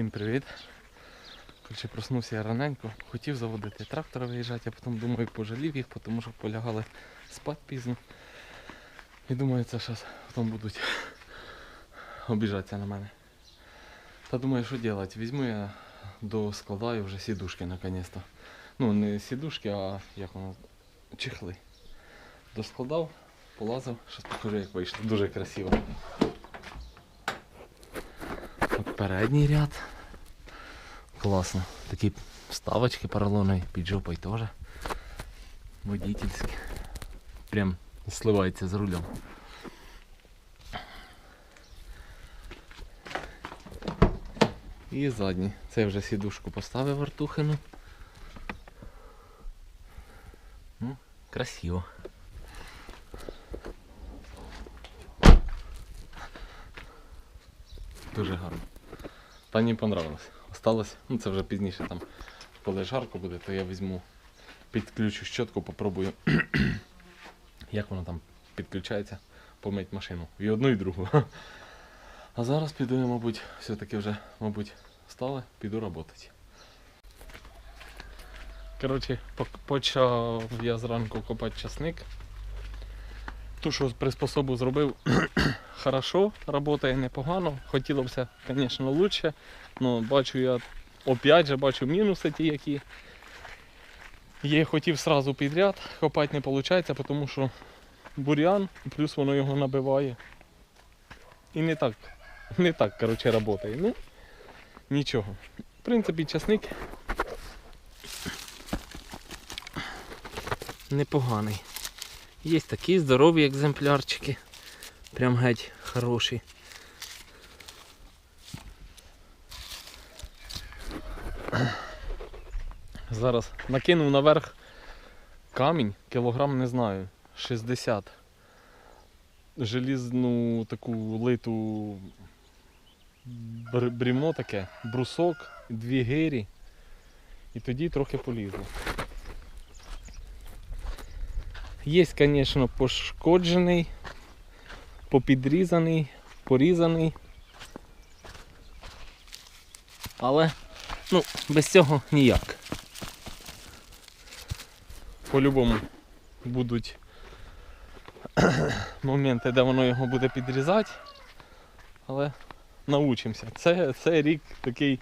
Всім привіт. Коротше, проснувся я раненько, хотів заводити трактора виїжджати, а потім думаю, пожалів їх, тому що полягали спати пізно. І думаю, це зараз потім будуть обіжатися на мене. Та думаю, що робити? Візьму я доскладаю вже сідушки наконець-то. Ну, не сідушки, а як воно, чехли. Доскладав, полазив, зараз покажу, як вийшло. Дуже красиво. Передній ряд. Класно. Такі вставочки поролонові, під жопою теж. Водительські. Прям сливається з рулем. І задній. Це вже сідушку поставив Артухину. Ну, красиво. Дуже гарно. Та мені понравилось. Осталось, ну це вже пізніше там, коли жарко буде, то я візьму, підключу щотку, попробую, як воно там підключається, помить машину. І одну, і другу. А зараз піду я, мабуть, все-таки вже, мабуть, встали, піду працювати. Коротше, почав я зранку копати часник. Ту, що приспособу зробив, хорошо, працює непогано. Хотілося б, звісно, краще. Ну, бачу я опять же бачу мінуси ті, які є. Хотів сразу підряд, копати не виходить, тому що бур'ян, плюс воно його набиває. І не так, не так, коротше, працює. Ну, нічого. В принципі, часник непоганий. Є такі здорові екземплярчики. Прям геть хороші. Зараз накинув наверх камінь, кілограм не знаю, 60. Желізну таку литу бр- брівно таке, брусок, дві гирі. І тоді трохи полізло. Є, звісно, пошкоджений, попідрізаний, порізаний. Але ну, без цього ніяк. По-любому будуть моменти, де воно його буде підрізати. Але научимося. Це, це рік такий,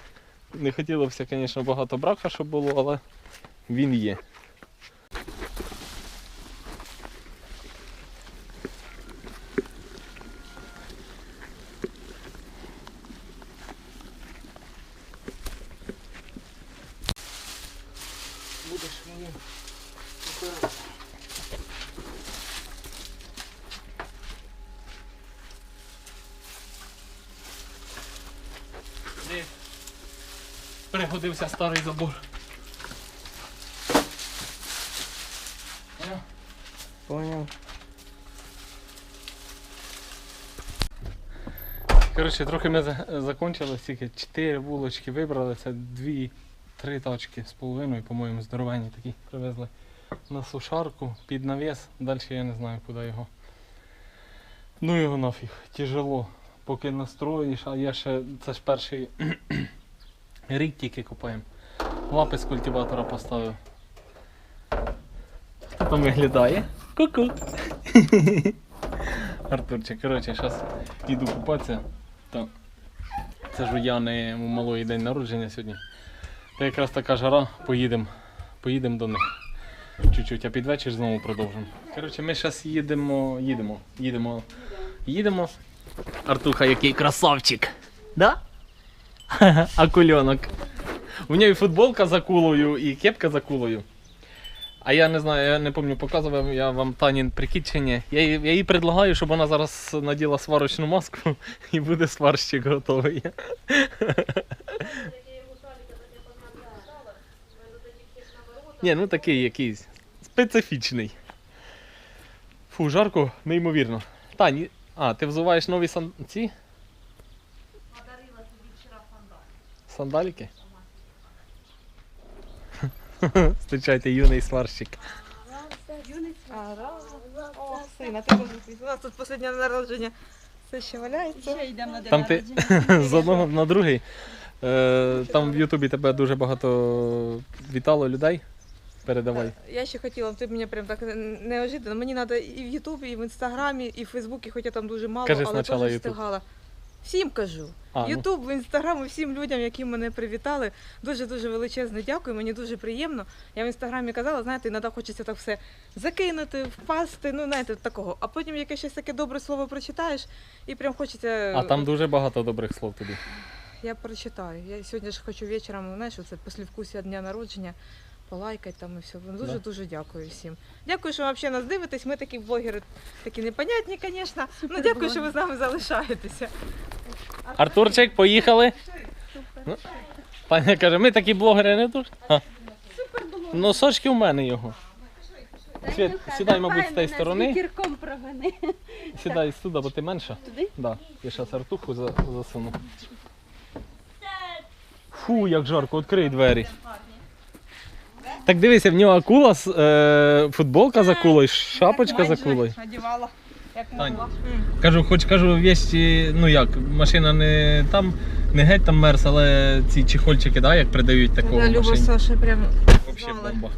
не хотілося, звісно, багато брака, щоб було, але він є. Будеш моїм оператором. Де старий забор. Поняв? Понял. Коротше, трохи ми за- закончили, тільки 4 вулочки вибрали, це 2-3 тачки з половиною, по-моєму, здоровенні такі привезли на сушарку під навіс, далі я не знаю куди його. Ну його нафіг, тяжело. Поки настроїш, а я ще, це ж перший рік тільки купаємо. Лапи з культиватора поставив. Хто там виглядає? Ку-ку. Артурчик, коротше, зараз йду купатися. Так. Це ж у Яни у малої день народження сьогодні. Та якраз така жара, поїдемо поїдем до них. Чуть-чуть, а під вечір знову продовжимо. Коротше, ми зараз їдемо, їдемо, їдемо, їдемо. Артуха, який красавчик. Да? А кульонок. У нього і футболка за кулою, і кепка за кулою. А я не знаю, я не пам'ятаю, показував я вам Танін прикид чи ні. Я, я їй предлагаю, щоб вона зараз наділа сварочну маску і буде сварщик готовий. Ні, ну такий якийсь специфічний. Фу, жарко, неймовірно. Тані, а, ти взуваєш нові сан... ці? Подарила тобі вчора фондан. Сандаліки? Зустрічайте юний сварщик. А, раз. О, сина, ти У нас тут останнє народження. Все ще валяється. Ще йдемо на день Там ти з одного на другий. Е, там в Ютубі тебе дуже багато вітало людей. Передавай. Я ще хотіла, ти мені прям так неожиданно. Мені треба і в Ютубі, і в Інстаграмі, і в Фейсбуці, хоча там дуже мало, Кажи але спочатку теж Ютуб. встигала. Всім кажу. А, ну. Ютуб, інстаграм всім людям, які мене привітали. Дуже дуже величезне дякую. Мені дуже приємно. Я в інстаграмі казала, знаєте, іноді хочеться так все закинути, впасти. Ну знаєте, такого. А потім якесь щось таке добре слово прочитаєш, і прям хочеться. А там дуже багато добрих слов тобі. Я прочитаю. Я сьогодні ж хочу вечором, знаєш, це післявкусія дня народження. Полайкать там і все. Дуже Да. дуже дякую всім. Дякую, що ви взагалі нас дивитесь. Ми такі блогери, такі непонятні, звісно. Ну дякую, що ви з нами залишаєтеся. Артурчик, поїхали. Ну, Паня каже, ми такі блогери не дуже. А. Ну, сочки в мене його. Світ, сідай, мабуть, з тієї сторони. Вікірком провини. Сідай сюди, бо ти менша. Туди? Да. Я зараз артуху за- засуну. Фу, як жарко, відкрий двері. Так дивися, в нього акула, з- е, футболка з акулою, шапочка з акулою. Надівала, як Тань. могла. Кажу, хоч кажу, вещі, ну як, машина не там, не геть там мерз, але ці чехольчики, да, як придають такого Да, Люба машині. Саша прям. Вообще знала. бомба.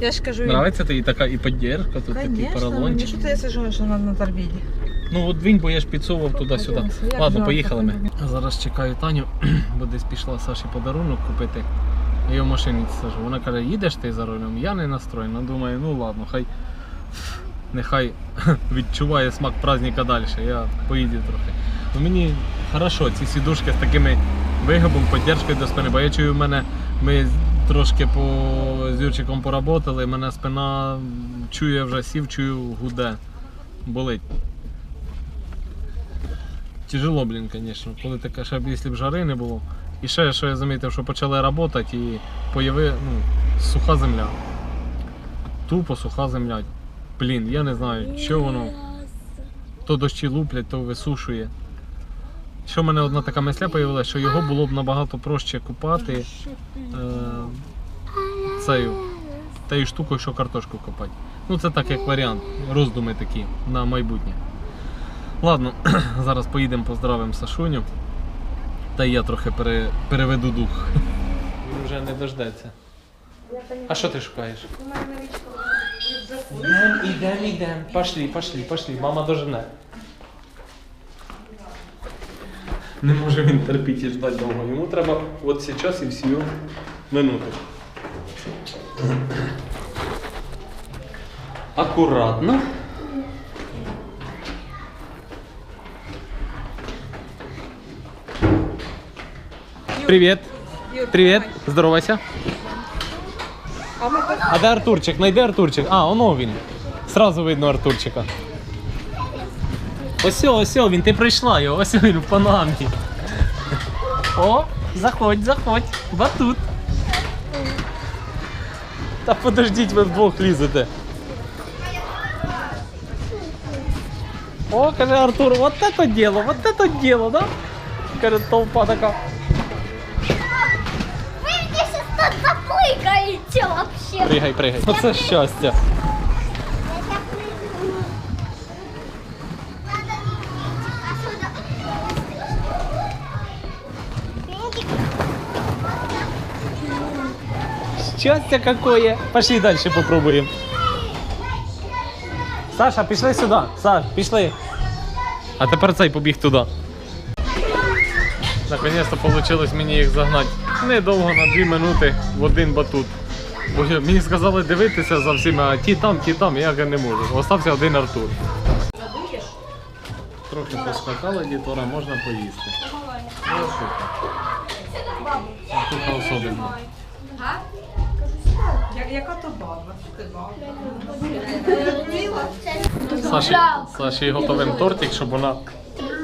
Я ж кажу, Нравиться тобі така і піддержка, тут такий Конечно, мені поролончик. що ти сижу, що на, на торбіді. Ну от він, бо я ж підсовував туди-сюди. Ладно, поїхали ми. Зараз чекаю Таню, бо десь пішла Саші подарунок купити. Я в машині сажу. Вона каже, їдеш ти за рулем? Я не настроєна. Думаю, ну ладно, хай нехай відчуває смак праздника далі. Я поїду трохи. Ну мені хорошо, ці сідушки з такими вигибом, підтримкою до спини. Бо я чую, в мене ми трошки по з Юрчиком поработали, мене спина чує вже сів, чую гуде. Болить. Тяжело, блін, звісно. Коли таке, ще б, якщо б жари не було. І ще, що я замітив, що почали працювати і появи, ну, суха земля. Тупо суха земля. Блін, я не знаю, що воно. То дощі луплять, то висушує. Що в мене одна така мисля появилася, що його було б набагато проще купати е, цею, тією штукою, що картошку копати. Ну це так як варіант, роздуми такі на майбутнє. Ладно, зараз поїдемо поздравимо Сашуню. Та я трохи пере, переведу дух. Він вже не дождеться. А що ти шукаєш? Ідем, ідем, ідем. Пошли, пошли, пошли. Мама дожене. Не може він терпіти і ждати довго. Йому треба от зараз і всю минуту. Акуратно. Привіт. Юр, Привіт. Здоровайся. А де Артурчик? Найди Артурчик. А, оно він. Сразу видно Артурчика. Ось, ось, він, ти прийшла його, ось він в панамі. О, заходь, заходь. Батут. Та подождіть, ви вдвох лізете. О, каже Артур, вот это дело, вот это дело, да? Каже, толпа така. Вообще. Пригай, пригай. Оце щастя. Счастье какое! Пошли дальше попробуем. Саша, пішли сюди. Саш, пішли. А тепер цей побіг туди. Наконец-то вийшло мені їх загнати недовго на 2 минути в один батут. Бо мені сказали дивитися за всіма, а ті там, ті там, я не можу. Остався один Артур. Трохи поскакали дітора, можна поїсти. Артурка особливо. Яка то баба? Ти баба. Саші, Саші готовим тортик, щоб вона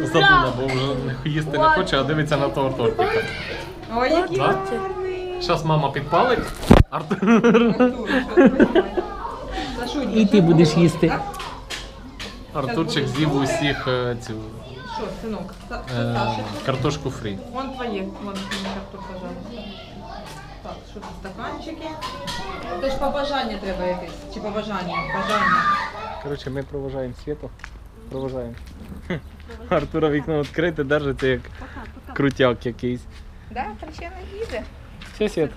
забула, бо вже їсти не хоче, а дивиться на того тортика. Ой, який Да? Зараз мама підпалить. Артур. І ти будеш їсти. Артурчик з'їв усіх е, цю Що, синок? Са- е, картошку фрі. Вон твоє, вон картоп, пожалуйста. Так, що тут стаканчики? Це ж побажання треба якесь. Чи побажання? Бажання. Коротше, ми проважаємо світу. Проважаємо. Артура вікно відкрите, держиться як крутяк якийсь. Да, хрещена їде. Все, Світ,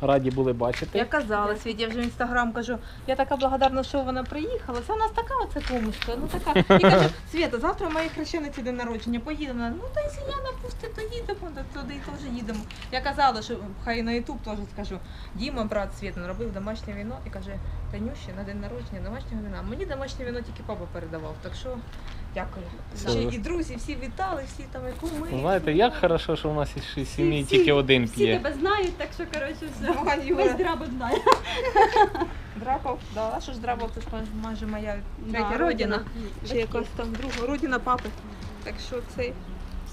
раді були бачити. Я казала, Світ, я вже в інстаграм кажу, я така благодарна, що вона приїхала. Це у нас така оце комушка. Ну така. І кажу, Світа, завтра моєї хрещениці день народження, поїдемо. Ну та якщо я напустить, то їдемо, то туди теж їдемо. Я казала, що хай на Ютуб теж скажу. Діма, брат Світ, робив домашнє віно і каже, Танюші, на день народження домашнього вина. Мені домашнє вино тільки папа передавав. Так що дякую. Все. Ще і друзі, всі вітали, всі там і куми. Знаєте, як хорошо, що в нас із сім'ї всі- тільки один Всі п'є. тебе знають, так що коротше все. Вань Весь Юра. драбок знає. Драпов, да, а що ж Драпов, це ж майже- моя Да, третя родина. Ще якась там друга родина папи. Так що це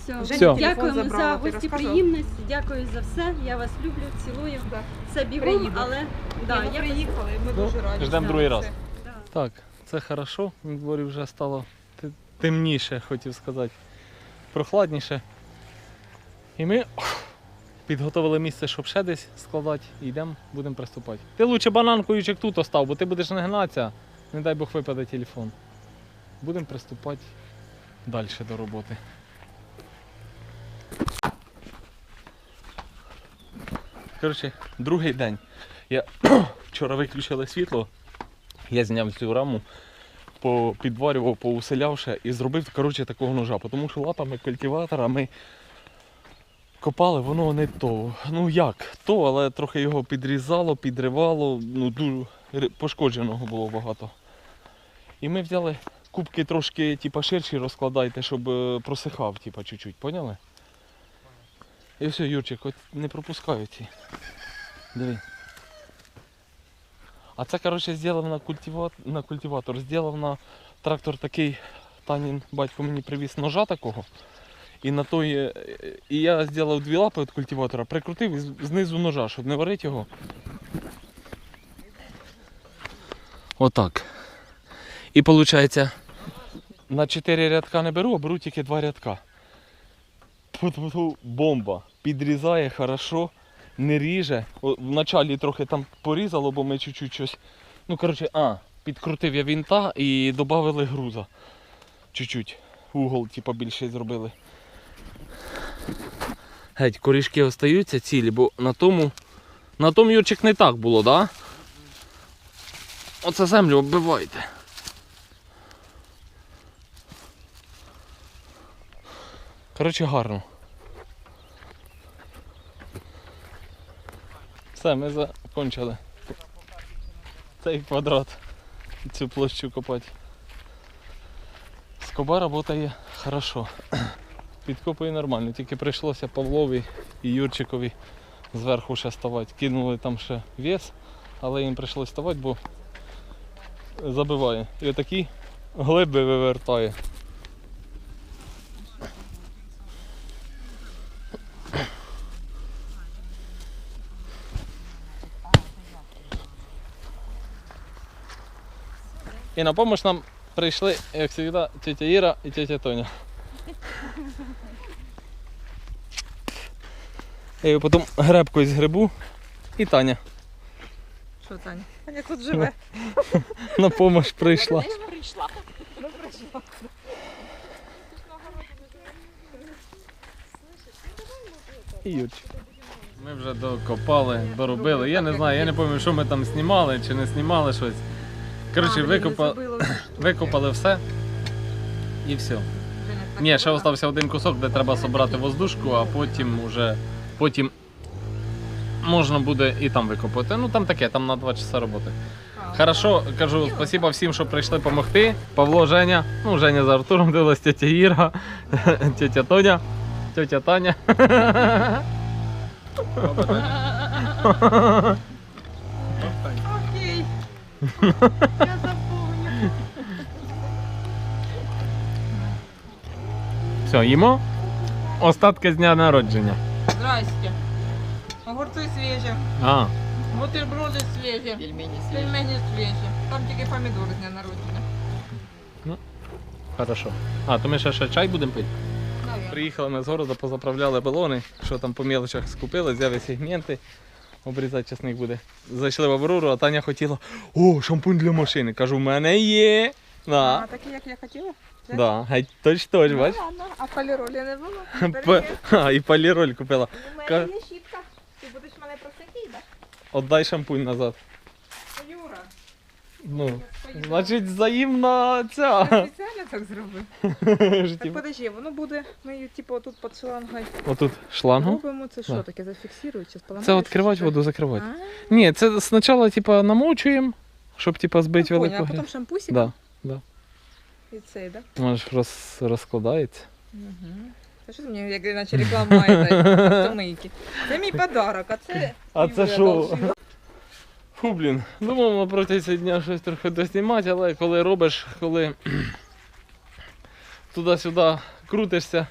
Все. Вже Все. телефон Дякуємо забрала, за ти гостеприємність, дякую за все. Я вас люблю, цілую. да. Це бігом, Приїду. але Да, да, ми я приїхали, ми Ну, дуже раді. ждемо другий раз. Так, це хорошо. На дворі вже стало темніше, хотів сказати. Прохладніше. І ми підготовили місце, щоб ще десь складати. І йдемо, будемо приступати. Ти лучше бананку ючик тут остав, бо ти будеш не гнатися. Не дай Бог випаде телефон. Будемо приступати далі до роботи. Коротше, другий день. Я вчора виключили світло. Я зняв цю раму, попідварював, поуселявши і зробив коротше, такого ножа, тому що лапами культиватора ми копали, воно не то. Ну як, то, але трохи його підрізало, підривало, ну дуже пошкодженого було багато. І ми взяли кубки трошки типа, ширші розкладайте, щоб е, просихав, типа, чуть-чуть, поняли? І все, Юрчик, от не пропускаю ці. Диви. А це, коротше, зробив на, культиватор, на культиватор, зробив на трактор такий, Танін батько мені привіз ножа такого. І на той, е, і я зробив дві лапи від культиватора, прикрутив і знизу ножа, щоб не варити його. Отак. І виходить, на 4 рядка не беру, а беру тільки 2 рядка. Бомба. Підрізає хорошо, не ріже. О, Вначалі трохи там порізало, бо ми чуть-чуть щось. Ну, коротше, а, підкрутив я вінта і додали груза. Чуть-чуть. Угол, типа, більший зробили. Геть, корішки остаються цілі, бо на тому. На тому Юрчик не так було, да? Оце землю оббивайте. Коротше, гарно. Все, ми закончили. Цей квадрат. Цю площу копати. Скоба працює хорошо. Підкопує нормально, тільки прийшлося Павлові і Юрчикові зверху ще ставати. Кинули там ще вес, але їм прийшлося ставати, бо забиває. І отакі глиби вивертає. І на допомогу нам прийшли, як завжди, тетя Іра і тетя Тоня. Я її потім гребкою згребу і Таня Що, Таня? Таня тут живе. на допомогу прийшла. І Юрчик. Ми вже докопали, доробили. Я не знаю, я не пам'ятаю, що ми там знімали чи не знімали щось. Коротше, викопа... викопали все і все. Ні, ще залишився один кусок, де треба зібрати воздушку, а потім уже потім можна буде і там викопати. Ну там таке, там на 2 часа роботи. Хорошо, кажу, спасибо всім, що прийшли допомогти. Павло, Женя, ну Женя за Артуром дивилась, тетя Іра, тетя Тоня, тетя Таня. Я запомню. Все, їмо. Остатки з дня народження. Здрасте. Огурці свіжі. А, Бутерброди свіжі. Пельмені свіжі. Пельмені свіжі. Там тільки помідори з дня народження. хорошо. А, то ми ще, ще чай будемо пити. Приїхали ми з городу, позаправляли балони, що там по мелочах скупили, взяли сегменти, обрізати часник буде. Зайшли в Аврору, а Таня хотіла, о, шампунь для машини. Кажу, в мене є. А, такий, такі, як я хотіла? Да? Да, геть точ точ, Ну, бач? ладно, а поліролі не було. Тепер є. А, і поліроль купила. У мене Ка- є щітка. Ти будеш мене просити, да? Отдай шампунь назад. Юра, Ну, значить, взаємна ця. спеціально так зробив. Життів. Так подожди, воно буде, ми її типу отут під шлангою Отут шлангу. робимо. Це що Да. таке, зафіксують чи спаламаєш? Це відкривати воду, закривати. Ні, це спочатку типа намочуємо, щоб типа збити велику а потім грязь. шампусик Да. і цей, так? Воно ж роз, розкладається. Угу. Та що мені як наче реклама автомийки? Це мій подарок, а це. А це що? Фу, блін. Думав протягом дня щось трохи доснімати, але коли робиш, коли туди-сюди крутишся,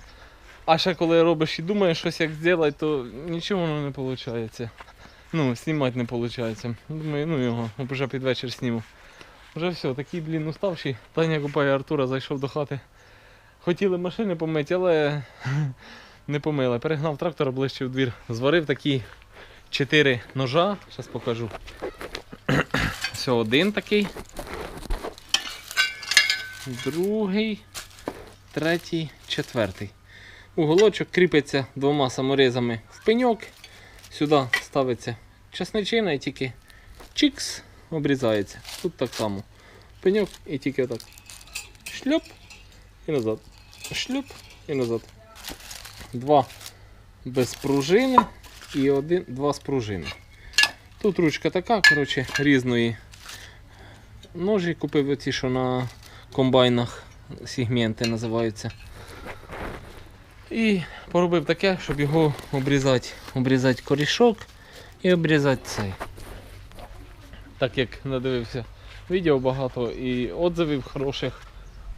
а ще коли робиш і думаєш щось як зробити, то нічого воно не виходить. Ну, знімати не виходить. Думаю, ну його, вже під вечір зніму. Вже все, такий, блін, уставший. Таня купає Артура, зайшов до хати. Хотіли машини помити, але не помили. Перегнав трактора ближче в двір. Зварив такі чотири ножа. Зараз покажу. Все, один такий. Другий, третій, четвертий. Уголочок кріпиться двома саморізами в пеньок. Сюди ставиться чесничина і тільки чікс обрізається. Тут так само. Пеньок і тільки так. Шльоп і назад. Шльоп і назад. Два без пружини і один, два з пружини. Тут ручка така, коротше, різної. Ножі купив оці, що на комбайнах сегменти називаються. І поробив таке, щоб його обрізати, обрізати корішок і обрізати цей. Так як надивився відео багато і отзивів хороших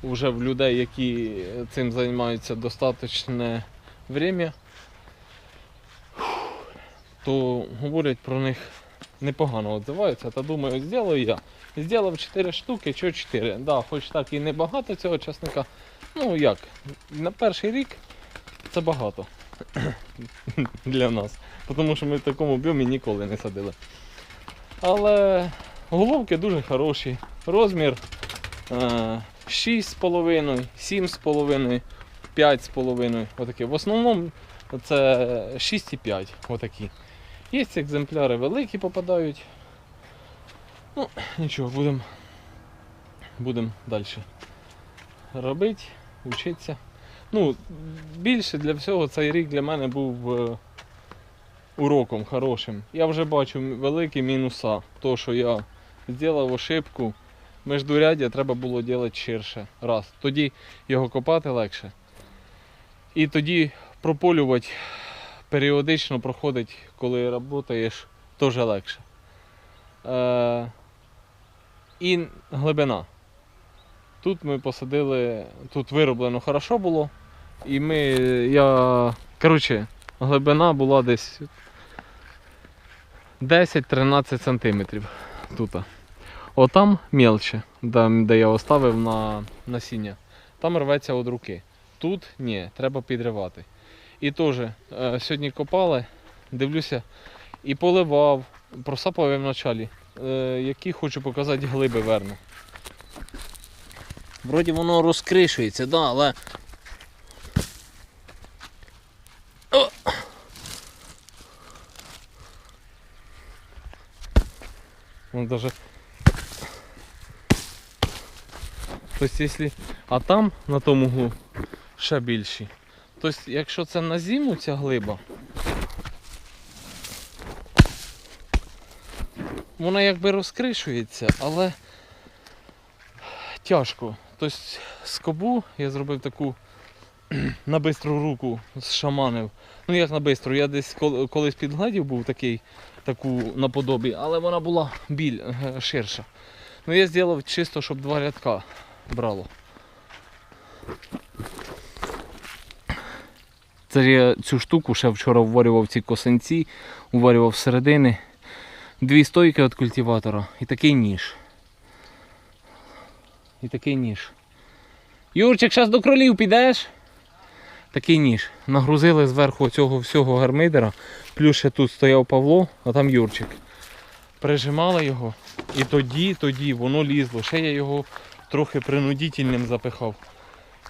вже в людей, які цим займаються достатньо время, то говорять про них непогано відзиваються, та думаю, зроблю я. Зробив 4 штуки, що 4. Да, хоч так і небагато цього часника. Ну як, на перший рік це багато для нас. Тому що ми в такому об'ємі ніколи не садили. Але головки дуже хороші. Розмір е, 6,5, 7,5, 5,5. Отакі. В основному це 6,5. Отакі. Є екземпляри великі попадають. Ну, нічого, будемо будем далі робити, вчитися. Ну, більше для всього цей рік для мене був е, уроком хорошим. Я вже бачу великі мінуса. То, що я зробив ошибку, междуряддя треба було робити ширше. Раз. Тоді його копати легше. І тоді прополювати періодично проходить, коли працюєш, теж легше. Е, і глибина. Тут ми посадили, тут вироблено хорошо було. І ми, я, коротше, глибина була десь 10-13 сантиметрів тут. Отам мелче, де я оставив на насіння. Там рветься від руки. Тут ні, треба підривати. І теж е, сьогодні копали, дивлюся, і поливав, просапав я вначалі, е, які хочу показати глиби верну. Вроді воно розкришується, да, але. О! Вон даже. Тобто, якщо... А там, на тому углу, ще більші. Тобто, якщо це на зиму ця глиба, вона якби розкришується, але тяжко. Тобто скобу я зробив таку на бистру руку зшаманив. Ну як на бистру, я десь колись підгледів був такий, таку наподобі, але вона була біль е, ширша. Ну я зробив чисто, щоб два рядка брало. Це я цю штуку ще вчора вварював ці косинці, уварював середини. Дві стойки від культиватора і такий ніж. І такий ніж. Юрчик, зараз до кролів підеш? Такий ніж. Нагрузили зверху цього всього гармидера. Плюс ще тут стояв Павло, а там Юрчик. Прижимали його. І тоді, тоді воно лізло. Ще я його трохи принудительним запихав.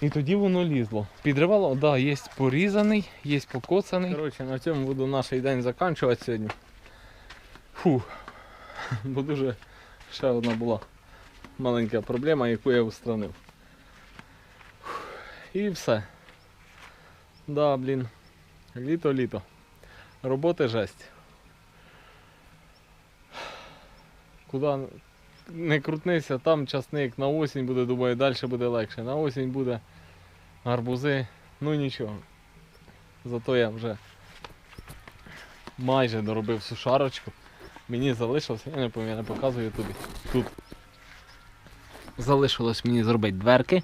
І тоді воно лізло. Підривало, так, да, є порізаний, є покоцаний. Коротше, на цьому буду наш день закінчувати сьогодні. Фу. Бо дуже ще одна була маленька проблема, яку я устранив. І все. Да, блін. Літо-літо. Роботи жесть. Куди не крутнися, там часник, на осінь буде, думаю, далі буде легше. На осінь буде гарбузи, ну нічого. Зато я вже майже доробив сушарочку. Мені залишилося, я не пам'ятаю, не показую тобі. Тут залишилось мені зробити дверки.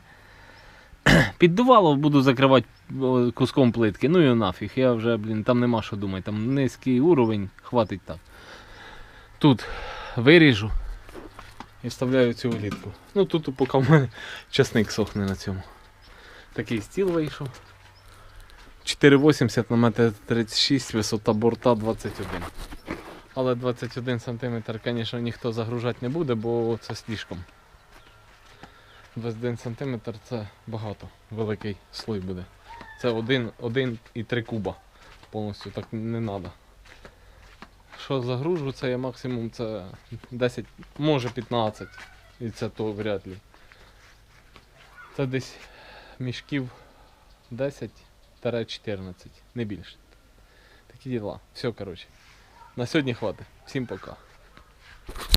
Піддувало буду закривати куском плитки. Ну і нафіг. Я вже, блін, там нема що думати. Там низький уровень, хватить так. Тут виріжу і вставляю цю влітку. Ну тут поки в мене часник сохне на цьому. Такий стіл вийшов. 4,80 на метр 36, висота борта 21. Але 21 см, звісно, ніхто загружати не буде, бо це слишком. 21 см це багато, великий слой буде. Це 1,3 куба. Повністю так не треба. Що загружу, це я максимум це 10, може 15. І це то вряд ли. Це десь мішків 10-14, не більше. Такі діла. Все, коротше. На сьогодні хватить. Всім пока.